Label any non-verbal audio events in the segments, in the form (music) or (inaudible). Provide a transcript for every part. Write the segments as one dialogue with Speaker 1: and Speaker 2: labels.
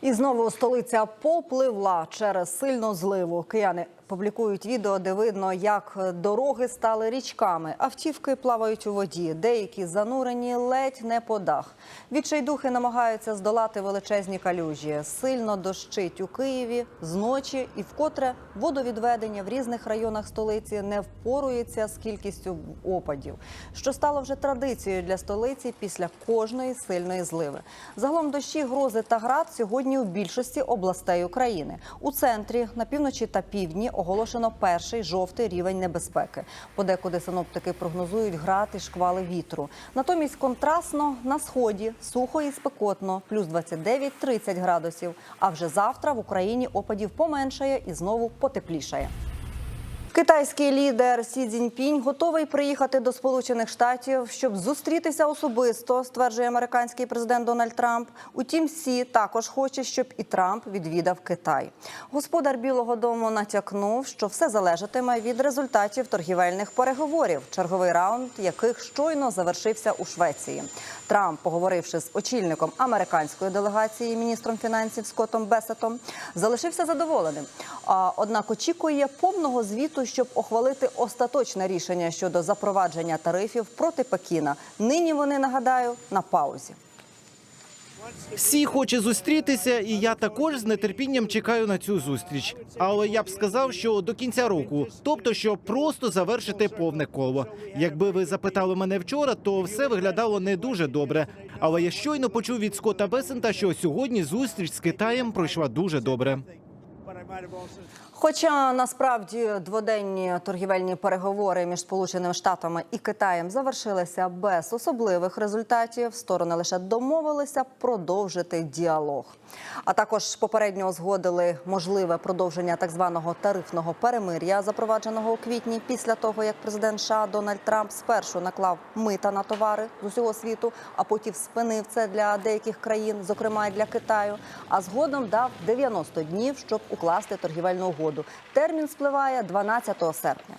Speaker 1: І знову столиця попливла через сильну зливу. Кияни публікують відео, де видно, як дороги стали річками. Автівки плавають у воді, деякі занурені ледь не по дах. Відчайдухи намагаються здолати величезні калюжі. Сильно дощить у Києві зночі і вкотре водовідведення в різних районах столиці не впорується з кількістю опадів, що стало вже традицією для столиці після кожної сильної зливи. Загалом дощі, грози та град сьогодні у більшості областей України. У центрі, на півночі та півдні оголошено перший жовтий рівень небезпеки. Подекуди синоптики прогнозують град і шквали вітру. Натомість контрастно на сході сухо і спекотно, плюс 29-30 градусів. А вже завтра в Україні опадів поменшає і знову потеплішає. Китайський лідер Сі Цзіньпінь готовий приїхати до Сполучених Штатів, щоб зустрітися особисто, стверджує американський президент Дональд Трамп. Утім, Сі також хоче, щоб і Трамп відвідав Китай. Господар Білого Дому натякнув, що все залежатиме від результатів торгівельних переговорів, черговий раунд яких щойно завершився у Швеції. Трамп, поговоривши з очільником американської делегації, міністром фінансів Скоттом Бесетом, залишився задоволеним. Однак очікує повного звіту, щоб ухвалити остаточне рішення щодо запровадження тарифів проти Пекіна. Нині вони нагадаю на паузі.
Speaker 2: Всі хоче зустрітися, і я також з нетерпінням чекаю на цю зустріч. Але я б сказав, що до кінця року, тобто, щоб просто завершити повне коло. Якби ви запитали мене вчора, то все виглядало не дуже добре. Але я щойно почув від Скотта Бесента, що сьогодні зустріч з Китаєм пройшла дуже добре.
Speaker 1: Хоча насправді дводенні торгівельні переговори між Сполученими Штатами і Китаєм завершилися без особливих результатів, сторони лише домовилися продовжити діалог. А також попередньо узгодили можливе продовження так званого тарифного перемир'я, запровадженого у квітні, після того як президент США Дональд Трамп спершу наклав мита на товари з усього світу, а потім спинив це для деяких країн, зокрема і для Китаю. А згодом дав 90 днів, щоб укласти торгівельну угоду. Термін спливає 12 серпня.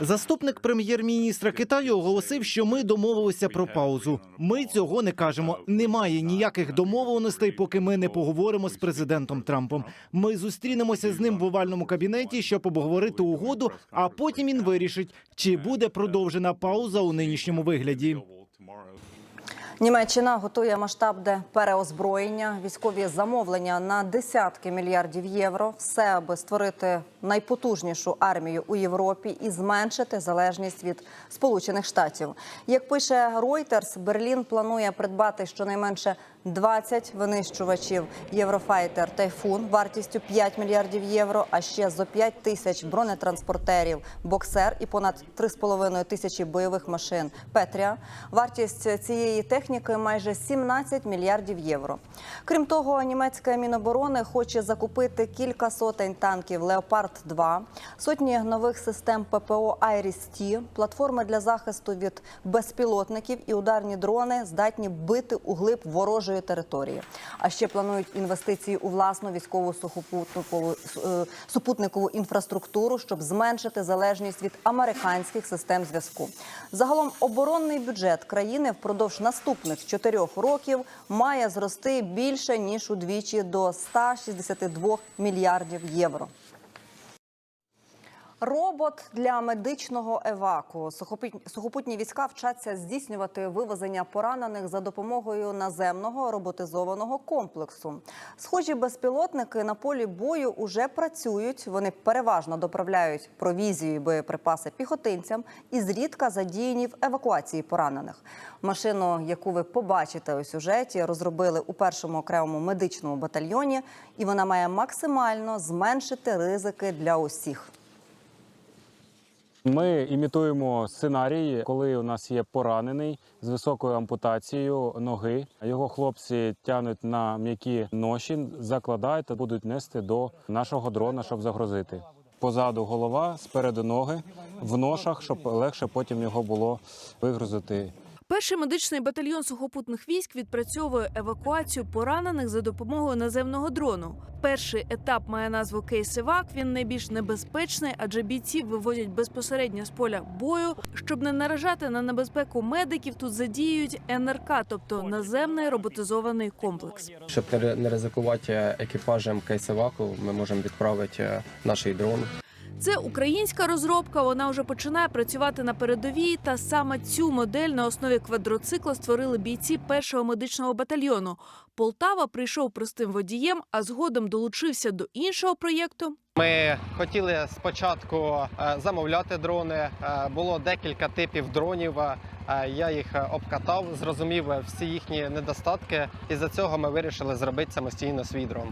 Speaker 2: Заступник прем'єр-міністра Китаю оголосив, що ми домовилися про паузу. Ми цього не кажемо. Немає ніяких домовленостей, поки ми не поговоримо з президентом Трампом. Ми зустрінемося з ним в овальному кабінеті, щоб обговорити угоду. А потім він вирішить, чи буде продовжена пауза у нинішньому вигляді.
Speaker 1: Німеччина готує масштабне переозброєння, військові замовлення на десятки мільярдів євро. Все аби створити найпотужнішу армію у Європі і зменшити залежність від Сполучених Штатів. Як пише Reuters, Берлін планує придбати щонайменше 20 винищувачів Єврофайтер Тайфун вартістю 5 мільярдів євро. А ще зо 5 тисяч бронетранспортерів Боксер і понад 3,5 тисячі бойових машин Петрія. Вартість цієї техніки майже 17 мільярдів євро. Крім того, німецьке міноборони хоче закупити кілька сотень танків Леопард 2 сотні нових систем ППО «Айріс-Ті», платформи для захисту від безпілотників і ударні дрони здатні бити у глиб ворожої території. А ще планують інвестиції у власну військову сухопутникову е, супутникову інфраструктуру, щоб зменшити залежність від американських систем зв'язку. Загалом оборонний бюджет країни впродовж наступних чотирьох років має зрости більше ніж удвічі до 162 мільярдів євро. Робот для медичного еваку. Сухопут- Сухопутні війська вчаться здійснювати вивезення поранених за допомогою наземного роботизованого комплексу. Схожі безпілотники на полі бою уже працюють. Вони переважно доправляють провізію і боєприпаси піхотинцям і зрідка задіяні в евакуації поранених. Машину, яку ви побачите у сюжеті, розробили у першому окремому медичному батальйоні, і вона має максимально зменшити ризики для усіх.
Speaker 3: Ми імітуємо сценарій, коли у нас є поранений з високою ампутацією ноги. Його хлопці тягнуть на м'які ноші, закладають та будуть нести до нашого дрона, щоб загрозити. Позаду голова, спереду ноги в ношах, щоб легше потім його було вигрузити.
Speaker 4: Перший медичний батальйон сухопутних військ відпрацьовує евакуацію поранених за допомогою наземного дрону. Перший етап має назву Кейс-Евак. Він найбільш небезпечний, адже бійців вивозять безпосередньо з поля бою. Щоб не наражати на небезпеку медиків, тут задіюють НРК, тобто наземний роботизований комплекс.
Speaker 5: Щоб не ризикувати екіпажем кейсеваку, ми можемо відправити е, наш дрон.
Speaker 4: Це українська розробка. Вона вже починає працювати на передовій. Та саме цю модель на основі квадроцикла створили бійці першого медичного батальйону. Полтава прийшов простим водієм, а згодом долучився до іншого проєкту.
Speaker 5: Ми хотіли спочатку е, замовляти дрони. Е, Було декілька типів дронів. Е, Я їх обкатав, зрозумів всі їхні недостатки, і за цього ми вирішили зробити самостійно свій дрон.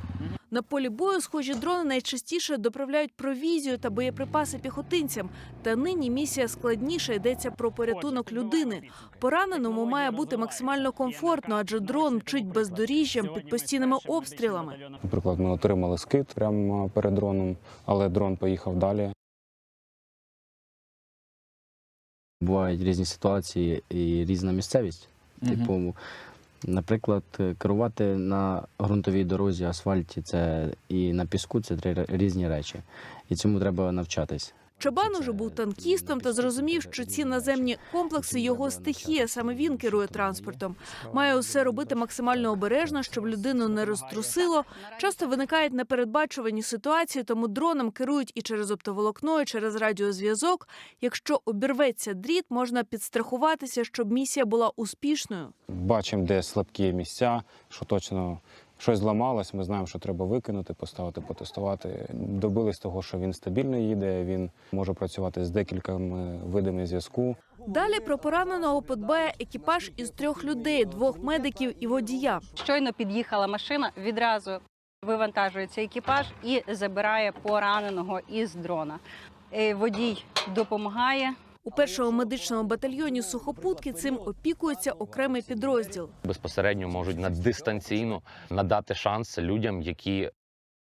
Speaker 4: На полі бою схожі дрони найчастіше доправляють провізію та боєприпаси піхотинцям. Та нині місія складніша йдеться про порятунок людини. Пораненому має бути максимально комфортно, адже дрон мчить бездоріжжям під постійними обстрілами.
Speaker 3: Наприклад, ми отримали скид прямо перед дроном, але дрон поїхав далі.
Speaker 6: Бувають різні ситуації і різна місцевість. Типу, наприклад, керувати на ґрунтовій дорозі, асфальті це і на піску це три різні речі. І цьому треба навчатись.
Speaker 4: Чабан уже був танкістом та зрозумів, що ці наземні комплекси його стихія. Саме він керує транспортом. Має усе робити максимально обережно, щоб людину не розтрусило. Часто виникають непередбачувані ситуації, тому дроном керують і через оптоволокно, і через радіозв'язок. Якщо обірветься дріт, можна підстрахуватися, щоб місія була успішною.
Speaker 3: Бачимо, де слабкі місця, що точно щось зламалось. Ми знаємо, що треба викинути, поставити, потестувати. Добились того, що він стабільно їде. Він може працювати з декількома видами зв'язку.
Speaker 4: Далі про пораненого подбає екіпаж із трьох людей: двох медиків і водія.
Speaker 7: Щойно під'їхала машина, відразу вивантажується екіпаж і забирає пораненого із дрона. Е, Водій допомагає.
Speaker 4: У першому медичному батальйоні сухопутки цим опікується окремий підрозділ.
Speaker 8: безпосередньо можуть на дистанційно надати шанс людям, які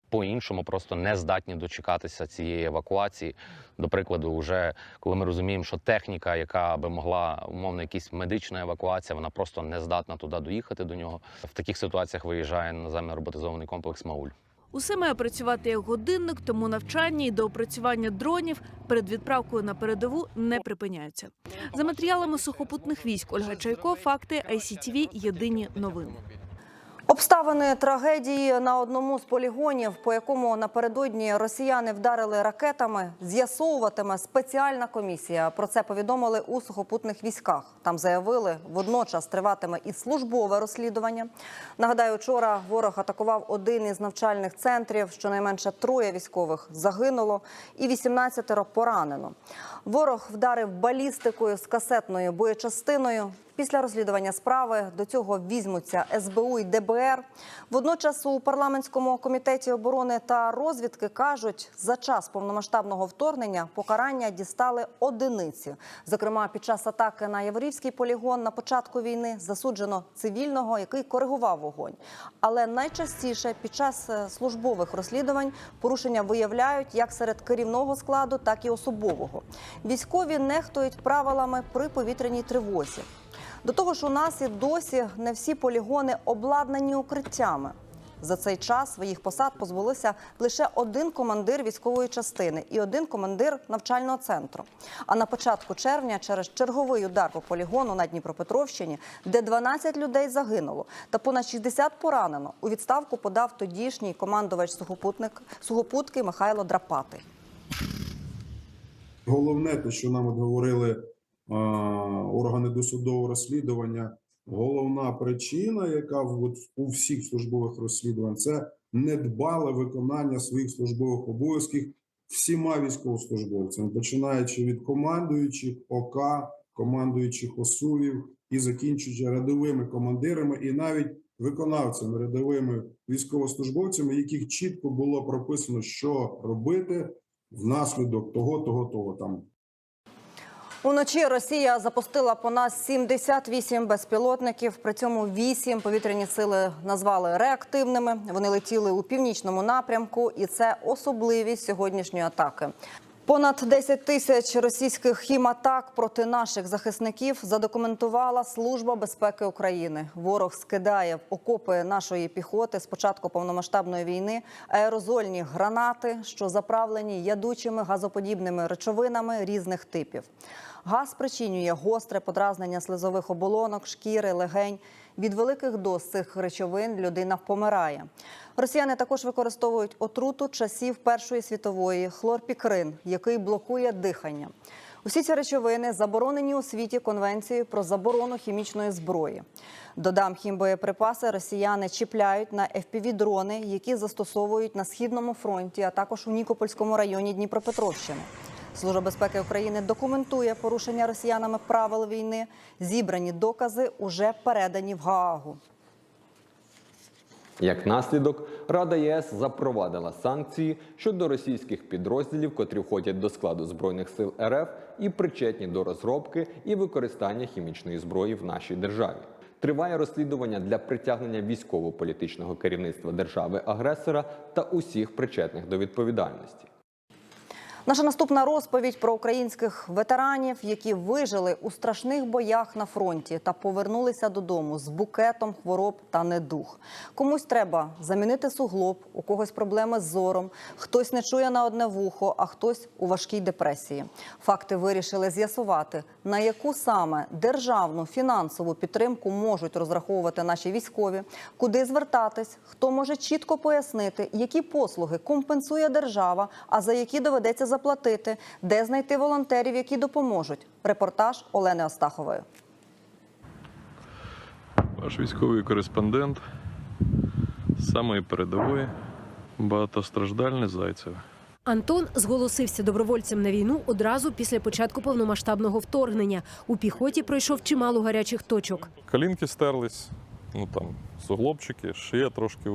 Speaker 8: по-іншому просто не здатні дочекатися цієї евакуації. До прикладу, вже коли ми розуміємо, що техніка, яка би могла умовно якась медична евакуація, вона просто не здатна туди доїхати до нього. В таких ситуаціях виїжджає наземно роботизований комплекс Мауль.
Speaker 4: Усе має працювати як годинник, тому навчання і доопрацювання дронів перед відправкою на передову не припиняються. За матеріалами сухопутних військ Ольга Чайко, факти ICTV, Єдині новини.
Speaker 1: Обставини трагедії на одному з полігонів, по якому напередодні росіяни вдарили ракетами, з'ясовуватиме спеціальна комісія. Про це повідомили у сухопутних військах. Там заявили, водночас триватиме і службове розслідування. Нагадаю, вчора ворог атакував один із навчальних центрів. Щонайменше троє військових загинуло і 18 поранено. Ворог вдарив балістикою з касетною боєчастиною. Після розслідування справи до цього візьмуться СБУ і ДБР. Водночас у парламентському комітеті оборони та розвідки кажуть, за час повномасштабного вторгнення покарання дістали одиниці. Зокрема, під час атаки на Яворівський полігон на початку війни засуджено цивільного, який коригував вогонь. Але найчастіше під час е, службових розслідувань порушення виявляють як серед керівного складу, так і особового. Військові нехтують правилами при повітряній тривозі. До того ж, у нас і досі не всі полігони обладнані укриттями. За цей час своїх посад позбулися лише один командир військової частини і один командир навчального центру. А на початку червня, через черговий удар по полігону на Дніпропетровщині, де 12 людей загинуло та понад 60 поранено, у відставку подав тодішній командувач сухопутник сухопутки Михайло Драпатий.
Speaker 9: Головне, те, що нам говорили органи досудового розслідування, головна причина, яка в- у всіх службових розслідувань, це недбале виконання своїх службових обов'язків всіма військовослужбовцями, починаючи від командуючих ОК, командуючих ОСУВів і закінчуючи рядовими командирами і навіть виконавцями, рядовими військовослужбовцями, яких чітко було прописано, що робити внаслідок того, того, того там
Speaker 1: Уночі Росія запустила по нас 78 безпілотників. При цьому 8 повітряні сили назвали реактивними. Вони летіли у північному напрямку, і це особливість сьогоднішньої атаки. Понад 10 тисяч російських хіматак проти наших захисників задокументувала Служба безпеки України. Ворог скидає в окопи нашої піхоти з початку повномасштабної війни аерозольні гранати, що заправлені ядучими газоподібними речовинами різних типів. Газ спричинює гостре подразнення слизових оболонок, шкіри, легень. Від великих доз цих речовин людина помирає. Росіяни також використовують отруту часів Першої світової хлорпікрин, який блокує дихання. Усі ці речовини заборонені у світі Конвенцією про заборону хімічної зброї. Додам хімбоєприпаси росіяни чіпляють на FPV-дрони, які застосовують на східному фронті, а також у Нікопольському районі Дніпропетровщини. Служба безпеки України документує порушення росіянами правил війни. Зібрані докази уже передані в Гаагу.
Speaker 10: Як наслідок, Рада ЄС запровадила санкції щодо російських підрозділів, котрі входять до складу збройних сил РФ і причетні до розробки і використання хімічної зброї в нашій державі. Триває розслідування для притягнення військово-політичного керівництва держави-агресора та усіх причетних до відповідальності.
Speaker 1: Наша наступна розповідь про українських ветеранів, які вижили у страшних боях на фронті та повернулися додому з букетом хвороб та недух. Комусь треба замінити суглоб, у когось проблеми з зором, хтось не чує на одне вухо, а хтось у важкій депресії. Факти вирішили з'ясувати, на яку саме державну фінансову підтримку можуть розраховувати наші військові, куди звертатись, хто може чітко пояснити, які послуги компенсує держава, а за які доведеться заплатити, де знайти волонтерів, які допоможуть. Репортаж Олени Остахової.
Speaker 11: Ваш військовий кореспондент з самої передової, багатостраждальний Зайцев.
Speaker 12: Антон зголосився добровольцем на війну одразу після початку повномасштабного вторгнення. У піхоті пройшов чимало гарячих точок.
Speaker 11: Колінки стерлись, ну там суглобчики, шия трошки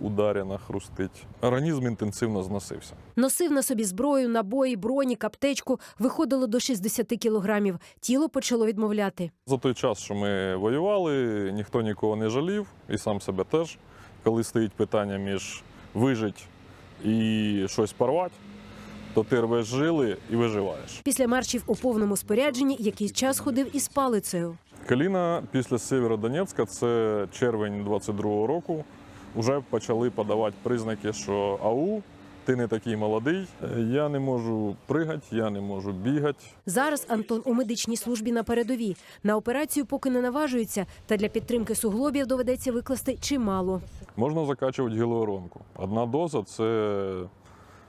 Speaker 11: ударена, хрустить. Організм інтенсивно зносився.
Speaker 12: Носив на собі зброю, набої, бронік, аптечку. Виходило до 60 кілограмів. Тіло почало відмовляти.
Speaker 11: За той час, що ми воювали, ніхто нікого не жалів, і сам себе теж. Коли стоїть питання між вижить і щось порвати, то ти рвеш жили і виживаєш.
Speaker 12: Після маршів у повному спорядженні якийсь час ходив із палицею.
Speaker 11: Каліна після Сєвєродонецька, це червень 22-го року, вже почали подавати признаки, що ау, ти не такий молодий, я не можу пригати, я не можу бігати.
Speaker 12: Зараз Антон у медичній службі на передовій. На операцію поки не наважується, та для підтримки суглобів доведеться викласти чимало.
Speaker 11: Можна закачувати гіліоронку. Одна доза це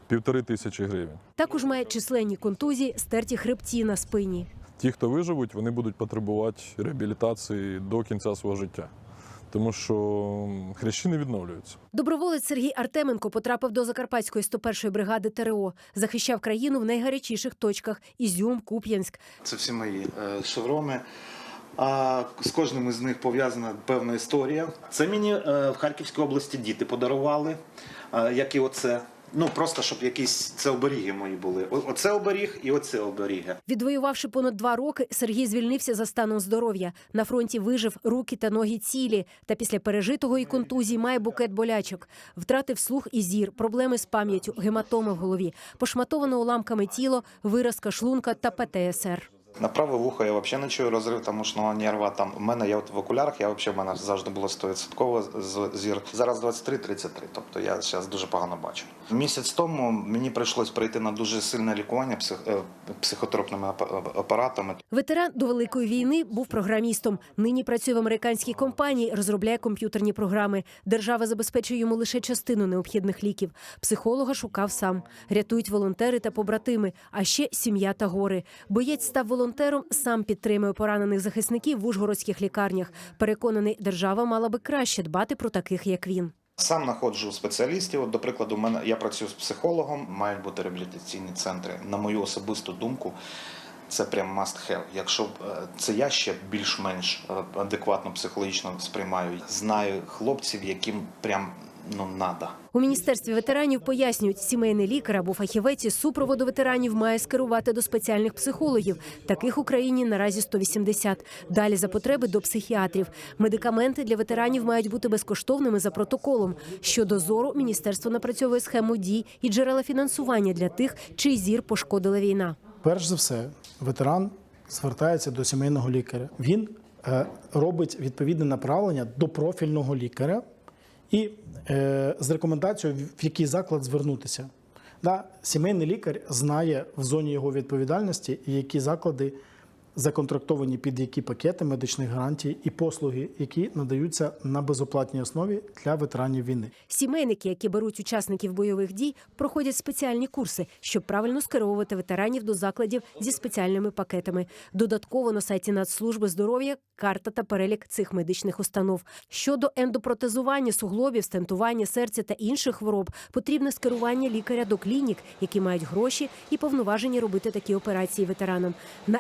Speaker 11: півтори тисячі гривень.
Speaker 12: Також має численні контузії, стерті хребті на спині.
Speaker 11: Ті, хто виживуть, вони будуть потребувати реабілітації до кінця свого життя, тому що хрящі не відновлюються.
Speaker 12: Доброволець Сергій Артеменко потрапив до Закарпатської 101-ї бригади ТРО. Захищав країну в найгарячіших точках: Ізюм, Куп'янськ.
Speaker 13: Це всі мої е, шеврони. А з кожним із них пов'язана певна історія. Це мені е, в Харківській області діти подарували, е, як і оце. Ну просто щоб якісь це оберіги мої були. Оце оберіг і оце оберіги.
Speaker 12: Відвоювавши понад два роки, Сергій звільнився за станом здоров'я. На фронті вижив руки та ноги цілі. Та після пережитого і контузії має букет болячок. Втратив слух і зір, проблеми з пам'яттю, гематоми в голові, пошматоване уламками тіло, виразка шлунка та ПТСР.
Speaker 13: На праве вухо я взагалі не чую розрив там ушного нерва. Там у мене я от в окулярах, я взагалі в мене завжди було 100% з- зір. Зараз 23-33, тобто я зараз дуже погано бачу. Місяць тому мені прийшлось пройти на дуже сильне лікування псих, е, психотропними апаратами.
Speaker 12: Ветеран до великої війни був програмістом. Нині працює в американській компанії, розробляє комп'ютерні програми. Держава забезпечує йому лише частину необхідних ліків. Психолога шукав сам. Рятують волонтери та побратими, а ще сім'я та гори. Боєць став волонтером, сам підтримує поранених захисників в ужгородських лікарнях. Переконаний, держава мала би краще дбати про таких, як він.
Speaker 13: Сам знаходжу спеціалістів. От, до прикладу, мене я працюю з психологом, мають бути реабілітаційні центри. На мою особисту думку, це прям must have. Якщо е, це я ще більш-менш е, адекватно психологічно сприймаю. Знаю хлопців, яким прям ну, надо.
Speaker 12: У міністерстві ветеранів пояснюють, сімейний лікар або фахівець із супроводу ветеранів має скерувати до спеціальних психологів. Таких в Україні наразі 180. Далі за потреби до психіатрів. Медикаменти для ветеранів мають бути безкоштовними за протоколом. Щодо зору, міністерство напрацьовує схему дій і джерела фінансування для тих, чий зір пошкодила війна.
Speaker 14: Перш за все, ветеран звертається до сімейного лікаря. Він е, робить відповідне направлення до профільного лікаря і е, з рекомендацією, в який заклад звернутися. Да, сімейний лікар знає в зоні його відповідальності, які заклади законтрактовані під які пакети медичних гарантій і послуги, які надаються на безоплатній основі для ветеранів війни.
Speaker 12: Сімейники, які беруть учасників бойових дій, проходять спеціальні курси, щоб правильно скеровувати ветеранів до закладів зі спеціальними пакетами. Додатково на сайті Нацслужби здоров'я карта та перелік цих медичних установ. Щодо ендопротезування суглобів, стентування серця та інших хвороб, потрібне скерування лікаря до клінік, які мають гроші і повноважені робити такі операції ветеранам. На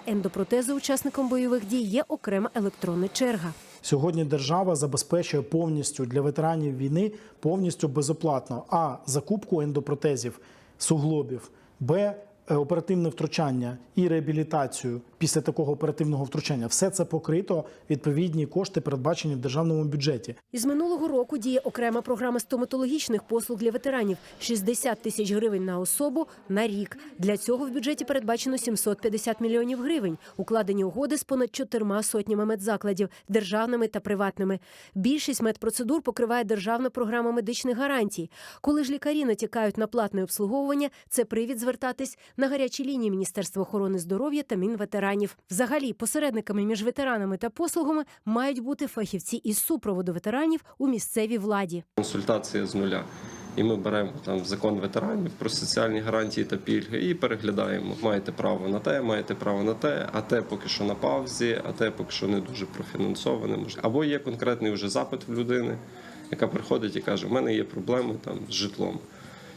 Speaker 12: ендопротези учасником бойових дій є окрема електронна черга.
Speaker 14: Сьогодні держава забезпечує повністю для ветеранів війни повністю безоплатно. А. Закупку ендопротезів, суглобів, б оперативне втручання і реабілітацію після такого оперативного втручання. Все це покрито відповідні кошти, передбачені в державному бюджеті.
Speaker 12: Із минулого року діє окрема програма стоматологічних послуг для ветеранів 60 тисяч гривень на особу на рік. Для цього в бюджеті передбачено 750 мільйонів гривень. Укладені угоди з понад чотирма сотнями медзакладів, державними та приватними. Більшість медпроцедур покриває державна програма медичних гарантій. Коли ж лікарі натякають на платне обслуговування, це привід звертатись на гарячі лінії Міністерства охорони здоров'я та Мінветеранів. Взагалі, посередниками між ветеранами та послугами мають бути фахівці із супроводу ветеранів у місцевій владі.
Speaker 15: консультація з нуля. І ми беремо там закон ветеранів про соціальні гарантії та пільги і переглядаємо. Маєте право на те, маєте право на те, а те поки що на паузі, а те поки що не дуже профінансоване. Або є конкретний вже запит в людини, яка приходить і каже: У мене є проблеми там з житлом.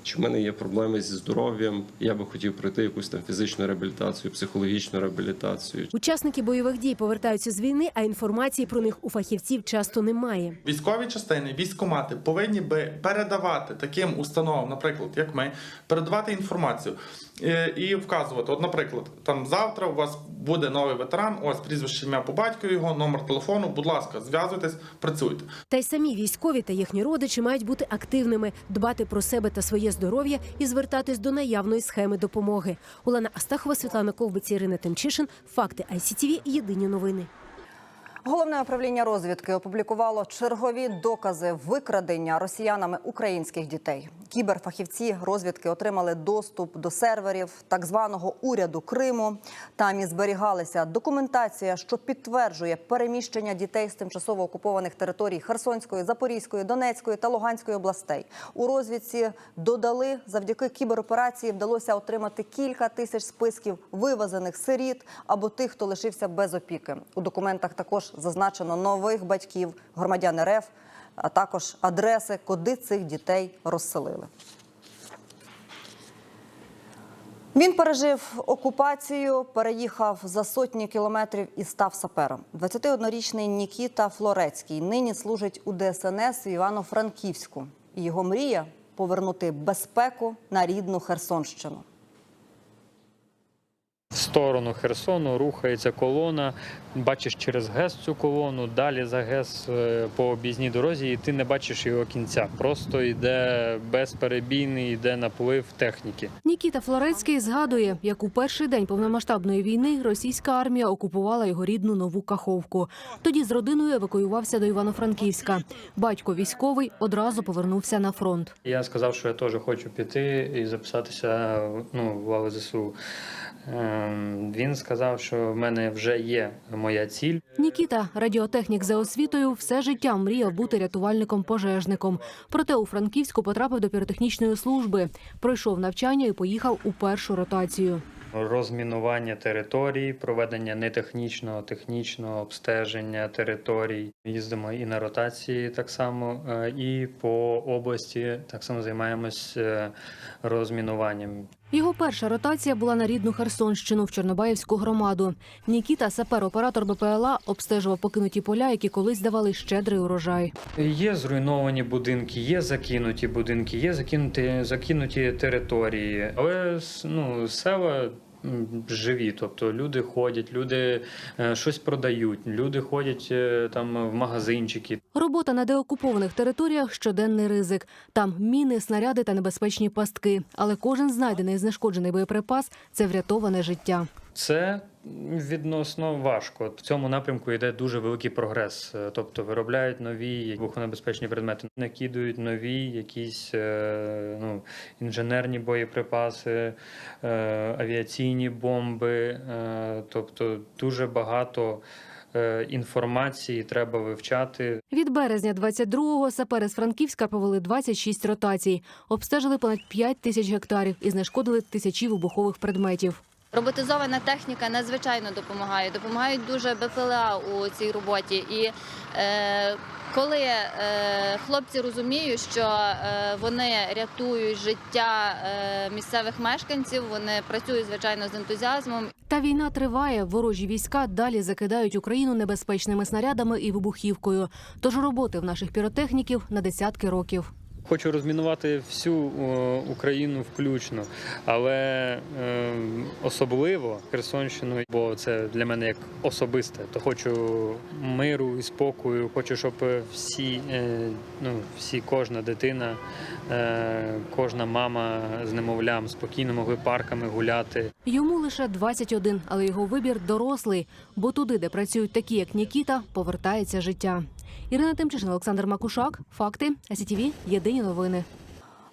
Speaker 15: Чи в мене є проблеми зі здоров'ям? Я би хотів пройти якусь там фізичну реабілітацію, психологічну реабілітацію.
Speaker 12: Учасники бойових дій повертаються з війни, а інформації про них у фахівців часто немає.
Speaker 16: Військові частини, військкомати повинні би передавати таким установам, наприклад, як ми, передавати інформацію е, і вказувати. От, наприклад, там завтра у вас буде новий ветеран, ось прізвище ім'я по батькові його, номер телефону. Будь ласка, зв'язуйтесь, працюйте.
Speaker 12: Та й самі військові та їхні родичі мають бути активними, дбати про себе та своє здоров'я і звертатись до наявної схеми допомоги. Олена Астахова, Світлана Ковбиці, Ірина Тимчишин. Факти ICTV. Єдині новини.
Speaker 1: Головне управління розвідки опублікувало чергові докази викрадення росіянами українських дітей. Кіберфахівці розвідки отримали доступ до серверів так званого уряду Криму. Там і зберігалася документація, що підтверджує переміщення дітей з тимчасово окупованих територій Херсонської, Запорізької, Донецької та Луганської областей. У розвідці додали завдяки кібероперації вдалося отримати кілька тисяч списків вивезених сиріт або тих, хто лишився без опіки. У документах також зазначено нових батьків, громадян РФ, а також адреси, куди цих дітей розселили. Він пережив окупацію, переїхав за сотні кілометрів і став сапером. 21-річний Нікіта Флорецький нині служить у ДСНС в Івано-Франківську. Його мрія повернути безпеку на рідну Херсонщину.
Speaker 17: В сторону Херсону рухається колона. Бачиш через ГЕС цю колону, далі за ГЕС е, по об'їзній дорозі, і ти не бачиш його кінця. Просто йде безперебійний, йде наплив техніки.
Speaker 18: Нікіта Флорецький згадує, як у перший день повномасштабної війни російська армія окупувала його рідну нову Каховку. Тоді з родиною евакуювався до Івано-Франківська. Батько військовий одразу повернувся на фронт.
Speaker 17: Я сказав, що я теж хочу піти і записатися ну, в лави ЗСУ. Ем, Він сказав, що в мене вже є моя ціль.
Speaker 18: Нікіта, радіотехнік за освітою, все життя мріяв бути рятувальником-пожежником. Проте у Франківську потрапив до піротехнічної служби, пройшов навчання і поїхав у першу ротацію.
Speaker 17: Розмінування територій, проведення нетехнічного, технічного обстеження територій. Їздимо і на ротації так само, е, і по області так само займаємось е, розмінуванням.
Speaker 18: Його перша ротація була на рідну Херсонщину в Чорнобаївську громаду. Нікіта, сапер-оператор БПЛА, обстежував покинуті поля, які колись давали щедрий урожай.
Speaker 17: Є зруйновані будинки, є закинуті будинки, є закинуті, закинуті території, але ну, села. Живі, тобто люди ходять, люди е, щось продають, люди ходять е, там в магазинчики.
Speaker 18: Робота на деокупованих територіях щоденний ризик. Там міни, снаряди та небезпечні пастки. Але кожен знайдений знешкоджений боєприпас це врятоване життя.
Speaker 17: Це відносно важко. В цьому напрямку йде дуже великий прогрес. Е, Тобто виробляють нові вибухонебезпечні предмети, накидують нові якісь е, ну, інженерні боєприпаси, е, авіаційні бомби. Тобто дуже багато інформації треба вивчати.
Speaker 18: Від березня 22-го сапери з Франківська провели 26 ротацій, обстежили понад 5 тисяч гектарів і знешкодили тисячі вибухових предметів.
Speaker 19: Роботизована техніка надзвичайно допомагає. Допомагають дуже БПЛА у цій роботі. І е, коли е, хлопці розуміють, що е, вони рятують життя е, місцевих мешканців, вони працюють звичайно з ентузіазмом.
Speaker 18: Та війна триває. Ворожі війська далі закидають Україну небезпечними снарядами і вибухівкою. Тож роботи в наших піротехніків на десятки років.
Speaker 17: Хочу розмінувати всю Україну включно, але е, особливо Херсонщину, бо це для мене як особисте. То хочу миру і спокою. Хочу, щоб всі, е, ну всі, кожна дитина, е, кожна мама з немовлям спокійно могли парками гуляти.
Speaker 18: Йому лише 21, але його вибір дорослий, бо туди, де працюють такі, як Нікіта, повертається життя. Ірина Тимчишин, Олександр Макушак. Факти. СІТВ. Єдині новини.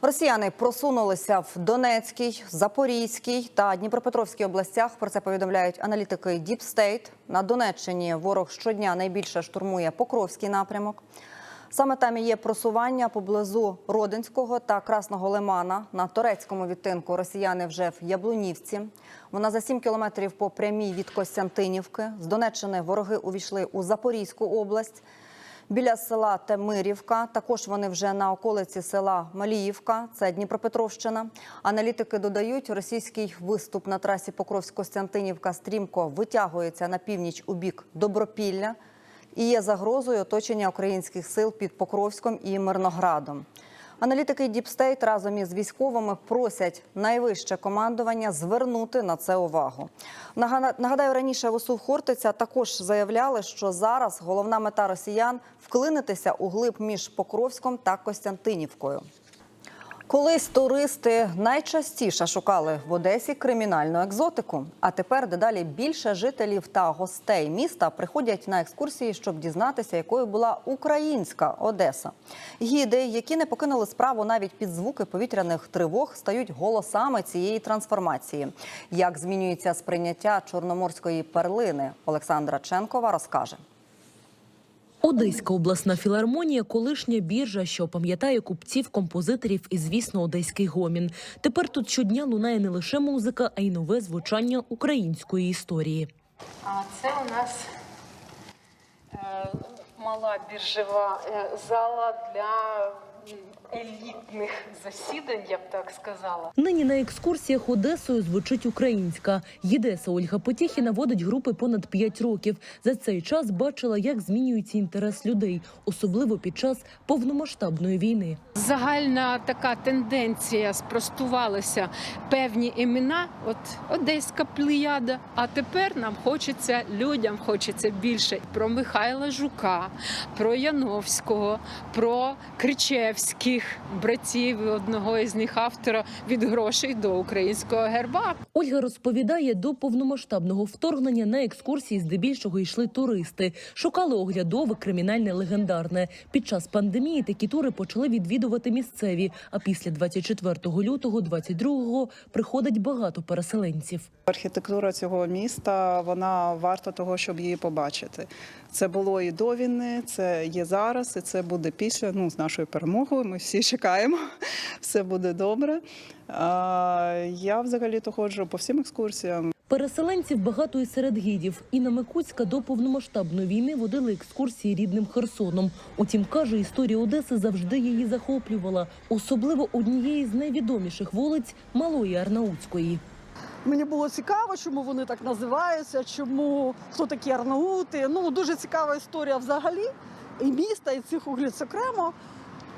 Speaker 1: Росіяни просунулися в Донецькій, Запорізькій та Дніпропетровській областях. Про це повідомляють аналітики Deep State. На Донеччині ворог щодня найбільше штурмує Покровський напрямок. Саме там є просування поблизу Родинського та Красного Лимана. На турецькому відтинку росіяни вже в Яблунівці. Вона за 7 кілометрів по прямій від Костянтинівки. З Донеччини вороги увійшли у Запорізьку область. Біля села Темирівка також вони вже на околиці села Маліївка, це Дніпропетровщина. Аналітики додають, російський виступ на трасі Покровськ-Костянтинівка стрімко витягується на північ у бік Добропілля і є загрозою оточення українських сил під Покровськом і Мирноградом. Аналітики Діпстейт разом із військовими просять найвище командування звернути на це увагу. Нага- Нагадаю, раніше ВСУ Хортиця також заявляли, що зараз головна мета росіян вклинитися у глиб між Покровськом та Костянтинівкою. Колись туристи найчастіше шукали в Одесі кримінальну екзотику. А тепер дедалі більше жителів та гостей міста приходять на екскурсії, щоб дізнатися, якою була українська Одеса. Гіди, які не покинули справу навіть під звуки повітряних тривог, стають голосами цієї трансформації. Як змінюється сприйняття чорноморської перлини, Олександра Ченкова розкаже.
Speaker 20: Одеська обласна філармонія, колишня біржа, що пам'ятає купців, композиторів і, звісно, одеський гомін. Тепер тут щодня лунає не лише музика, а й нове звучання української історії.
Speaker 21: А це у нас е, мала біржева е, зала для елітних засідань, я б так сказала.
Speaker 20: Нині на екскурсіях Одесою звучить українська. Єдеса Ольга Потєхіна водить групи понад 5 років. За цей час бачила, як змінюється інтерес людей, особливо під час повномасштабної війни.
Speaker 21: Загальна така тенденція спростувалися певні імена. От Одеська плеяда. А тепер нам хочеться людям хочеться більше про Михайла Жука, про Яновського, про Кричевських братів. Одного із них автора від грошей до українського герба.
Speaker 20: Ольга розповідає, до повномасштабного вторгнення на екскурсії здебільшого йшли туристи. Шукали оглядове, кримінальне, легендарне. Під час пандемії такі тури почали відвідувати місцеві. А після 24 лютого, 22-го приходить багато переселенців.
Speaker 22: Архітектура цього міста вона варта того, щоб її побачити. Це було і до війни, це є зараз, і це буде після. Ну з нашою перемогою. Ми всі чекаємо. (laughs) Все буде добре. А, Я взагалі то ходжу по всім екскурсіям.
Speaker 20: Переселенців багато і серед гідів. Інна Микуцька до повномасштабної війни водила екскурсії рідним Херсоном. Утім, каже, історія Одеси завжди її захоплювала, особливо однієї з найвідоміших вулиць Малої Арнаутської.
Speaker 23: Мені було цікаво, чому вони так називаються, чому хто такі арнаути. Ну дуже цікава історія взагалі і міста, і цих угліць окремо.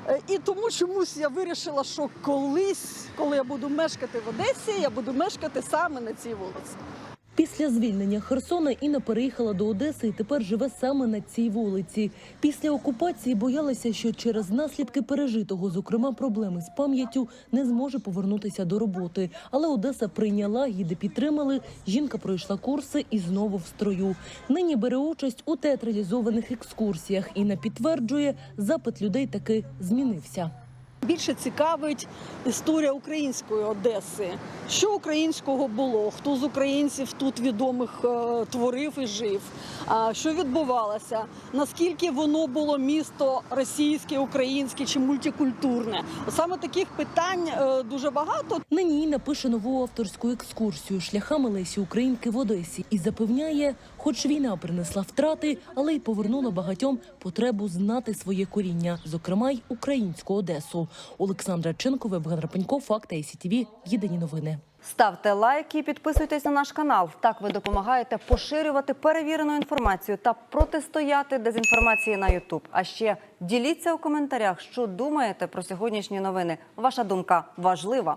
Speaker 23: Е, І тому чомусь я вирішила, що колись, коли я буду мешкати в Одесі, я буду мешкати саме на цій вулиці.
Speaker 20: Після звільнення Херсона Інна переїхала до Одеси і тепер живе саме на цій вулиці. Після окупації боялася, що через наслідки пережитого, зокрема проблеми з пам'яттю, не зможе повернутися до роботи. Але Одеса прийняла, гіди підтримали. Жінка пройшла курси і знову в строю. Нині бере участь у театралізованих екскурсіях. Інна підтверджує, запит людей таки змінився.
Speaker 23: Більше цікавить історія української Одеси. Що українського було? Хто з українців тут відомих е, творив і жив? Що відбувалося? Наскільки воно було місто російське, українське чи мультикультурне? Саме таких питань е, дуже багато.
Speaker 20: Нині Інна пише нову авторську екскурсію шляхами Лесі Українки в Одесі і запевняє, хоч війна принесла втрати, але й повернула багатьом потребу знати своє коріння, зокрема й українську Одесу. Олександра Ченкова, Євген Рапенько, Факти ICTV. Єдині новини.
Speaker 1: Ставте лайки і підписуйтесь на наш канал. Так ви допомагаєте поширювати перевірену інформацію та протистояти дезінформації на YouTube. А ще діліться у коментарях, що думаєте про сьогоднішні новини. Ваша думка важлива.